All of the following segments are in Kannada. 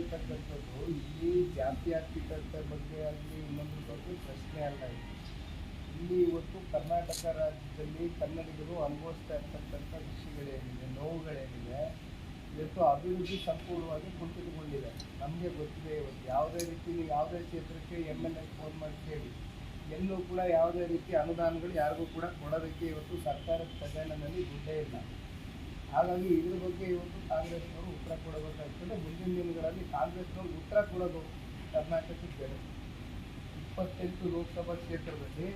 ಇರ್ತಕ್ಕಂಥದ್ದು ಇಲ್ಲಿ ಜಾತ್ಯಾತೀತತೆ ಬಗ್ಗೆ ಆಗಲಿ ಇನ್ನೊಂದ್ರ ಬಗ್ಗೆ ಪ್ರಶ್ನೆ ಅಲ್ಲ ಇಲ್ಲಿ ಇವತ್ತು ಕರ್ನಾಟಕ ರಾಜ್ಯದಲ್ಲಿ ಕನ್ನಡಿಗರು ಅನುಭವಿಸ್ತಾ ಇರ್ತಕ್ಕಂಥ ವಿಷಯಗಳೇನಿದೆ, ನೋವುಗಳೇನಿದೆ, ಇವತ್ತು ಅಭಿವೃದ್ಧಿ ಸಂಪೂರ್ಣವಾಗಿ ಕುಂಠಿತಗೊಂಡಿದೆ. ನಮಗೆ ಗೊತ್ತಿದೆ ಇವತ್ತು ಯಾವುದೇ ರೀತಿ ನೀವು ಯಾವುದೇ ಕ್ಷೇತ್ರಕ್ಕೆ ಎಂ ಎಲ್ ಎ ಫೋನ್ ಮಾಡಿ ಕೇಳಿ. ಎಲ್ಲೂ ಕೂಡ ಯಾವುದೇ ರೀತಿ ಅನುದಾನಗಳು ಯಾರಿಗೂ ಕೂಡ ಕೊಡೋದಕ್ಕೆ ಇವತ್ತು ಸರ್ಕಾರದ ಖಜಾನದಲ್ಲಿ ದುಡ್ಡೇ ಇಲ್ಲ. ಹಾಗಾಗಿ ಇದ್ರ ಬಗ್ಗೆ ಇವತ್ತು ಕಾಂಗ್ರೆಸ್ನವರು ಉತ್ತರ ಕೊಡಬೇಕಾಗ್ತದೆ. ಮುಂದಿನ ದಿನಗಳಲ್ಲಿ ಕಾಂಗ್ರೆಸ್ನವರು ಉತ್ತರ ಕೊಡೋದು ಕರ್ನಾಟಕಕ್ಕೆ ಬೇರೆ ಇಪ್ಪತ್ತೆಂಟು ಲೋಕಸಭಾ ಕ್ಷೇತ್ರದಲ್ಲಿ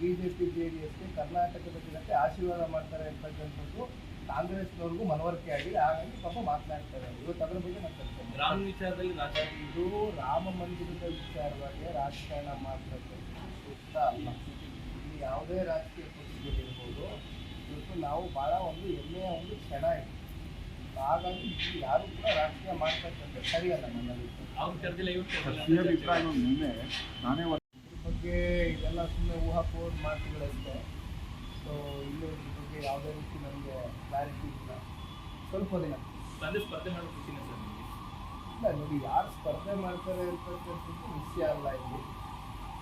B J P J D ಎಸ್ಗೆ ಕರ್ನಾಟಕದ ಜನತೆ ಆಶೀರ್ವಾದ ಮಾಡ್ತಾರೆ ಅಂತಕ್ಕಂಥದ್ದು ಕಾಂಗ್ರೆಸ್ನವ್ರಿಗೂ ಮನವರಿಕೆ ಆಗಿದೆ. ಹಾಗಾಗಿ ಪಾಪ ಮಾತನಾಡ್ತಾರೆ ಇವತ್ತು ಅದರ ಬಗ್ಗೆ ಗ್ರಾಮ ರಾಮ ವಿಚಾರದಲ್ಲಿ ಇದು ರಾಮ ಮಂದಿರದ ವಿಚಾರವಾಗಿ ರಾಜಕಾರಣ ಮಾಡ್ತಕ್ಕಂಥದ್ದು. ಸೂಕ್ತ ಅಲ್ಲ. ಇಲ್ಲಿ ಯಾವುದೇ ರಾಜಕೀಯ ಪಕ್ಷಗಳಿರ್ಬೋದು ಇವತ್ತು ನಾವು ಭಾಳ ಒಂದು ಇದೆ ಹಾಗಾಗಿ ಇಲ್ಲಿ ಯಾರು ಕೂಡ ರಾಜಕೀಯ ಮಾಡ್ತಕ್ಕಂಥ ಸರಿಯಲ್ಲ ನನ್ನಲ್ಲಿ ನಿನ್ನೆ ನಾನೇ ಇದ್ರ ಬಗ್ಗೆ ಇದೆಲ್ಲ ಸುಮ್ಮನೆ ಊಹಾಪೋಹ ಮಾತುಗಳಷ್ಟೇ. ಸೊ ಇಲ್ಲೂ ಇದ್ರ ಬಗ್ಗೆ ಯಾವುದೇ ರೀತಿ ನನಗೆ ಕ್ಲಾರಿಟಿ ಇಲ್ಲ. ಸ್ವಲ್ಪ ದಿನ. ತಂದೆ ಸ್ಪರ್ಧೆ ಮಾಡೋ ಖುಷಿನ ಸರ್ ನಿಮಗೆ? ಇಲ್ಲ ನೋಡಿ ಯಾರು ಸ್ಪರ್ಧೆ ಮಾಡ್ತಾರೆ ಅಂತಕ್ಕಂಥದ್ದು ವಿಷಯ ಅಲ್ಲ ಇಲ್ಲಿ.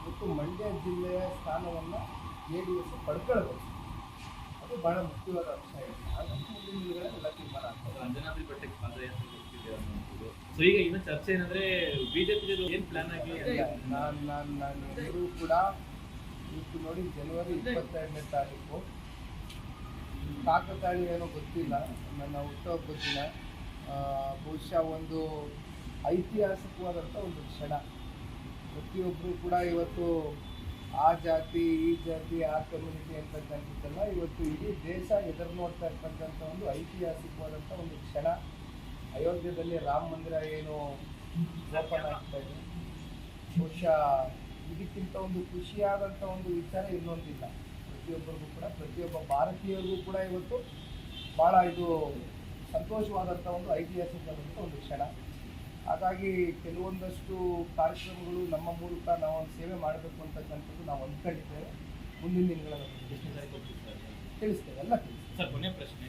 ಮತ್ತು ಮಂಡ್ಯ ಜಿಲ್ಲೆಯ ಸ್ಥಾನವನ್ನು ಜೆ ಡಿ ಎಸ್ ಪಡ್ಕೊಳ್ಬೇಕು. ಅದು ಭಾಳ ಮುಖ್ಯವಾದ ಅಂಶ. ಇದೆ ಸೊ ಈಗ ಇನ್ನು ಚರ್ಚೆ ಏನಂದ್ರೆ ಬಿಜೆಪಿ ಜೊತೆ ಏನ್ ಪ್ಲಾನ್ ಆಗಿ ನಾನು ನಾನು ನಾನು ಕೂಡ ಇವತ್ತು ನೋಡಿ ಜನವರಿ ಇಪ್ಪತ್ತೆರಡನೇ ತಾರೀಕು. ಕಾಕತಾಳಿ ಏನೋ ಗೊತ್ತಿಲ್ಲ. ನನ್ನ ಹುಟ್ಟೋ ಗೊತ್ತಿಲ್ಲ ಬಹುಶಃ ಒಂದು ಐತಿಹಾಸಿಕವಾದಂಥ ಒಂದು ಕ್ಷಣ. ಪ್ರತಿಯೊಬ್ಬರು ಕೂಡ ಇವತ್ತು ಆ ಜಾತಿ ಈ ಜಾತಿ ಆ ಕಮ್ಯುನಿಟಿ ಅಂತಕ್ಕಂಥದ್ದೆಲ್ಲ ಇವತ್ತು ಇಡೀ ದೇಶ ಎದುರು ನೋಡ್ತಾ ಇರ್ತಕ್ಕಂಥ ಒಂದು ಐತಿಹಾಸಿಕವಾದಂಥ ಒಂದು ಕ್ಷಣ. ಅಯೋಧ್ಯೆಯಲ್ಲಿ ರಾಮ ಮಂದಿರ ಏನು ಓಪನ್ ಆಗ್ತಾ ಇದೆ. ಬಹುಶಃ ಇದಕ್ಕಿಂತ ಒಂದು ಖುಷಿಯಾದಂಥ ಒಂದು ವಿಚಾರ ಇನ್ನೊಂದಿಲ್ಲ. ಪ್ರತಿಯೊಬ್ಬರಿಗೂ ಕೂಡ, ಪ್ರತಿಯೊಬ್ಬ ಭಾರತೀಯರಿಗೂ ಕೂಡ ಇವತ್ತು ಭಾಳ ಇದು ಸಂತೋಷವಾದಂಥ ಒಂದು ಐತಿಹಾಸಿಕವಾದಂಥ ಒಂದು ಕ್ಷಣ. ಹಾಗಾಗಿ ಕೆಲವೊಂದಷ್ಟು ಕಾರ್ಯಕ್ರಮಗಳು ನಮ್ಮ ಮೂಲಕ ನಾವು ಒಂದು ಸೇವೆ ಮಾಡಬೇಕು ಅಂತಕ್ಕಂಥದ್ದು ನಾವು ಅಂದ್ಕೊಂಡಿದ್ದೇವೆ. ಮುಂದಿನ ದಿನಗಳಲ್ಲಿ ತಿಳಿಸ್ತೇವೆ, ಎಲ್ಲ ಕೊನೆ ಪ್ರಶ್ನೆ.